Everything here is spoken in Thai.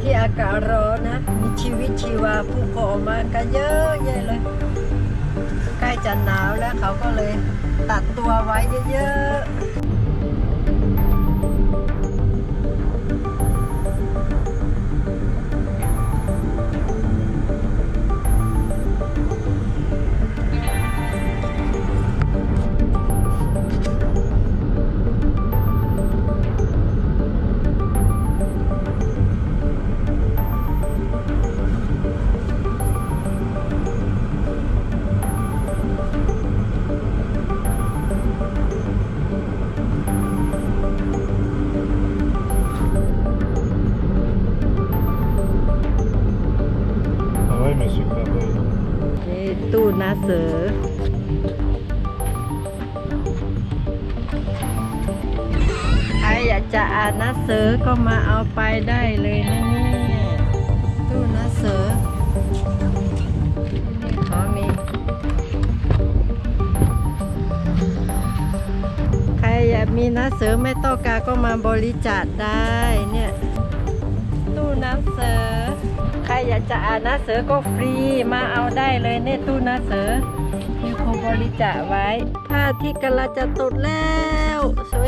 ที่อากาศร้อนนะ มีชีวิตชีวาผู้คนออกมากันเยอะแยะเลย ใกล้จะหนาวแล้วเขาก็เลยตัดตัวไว้เยอะ ตู้นาเสือใครอยากจะอ่านหนังสือก็มาเอาไปได้เลยนะเนี่ยตู้นังสือนี่ขามีใครอยากมีนังสือไม่ต้องการก็มาบริจาคได้เนี่ย ตู้หนังสือ ใครอยากจะอ่านหนังสือก็ฟรีมาเอาได้เลยเนี่ยตู้หนังสือมีครูบริจาคไว้ผ้าที่กะลาจะตดแล้ว สวย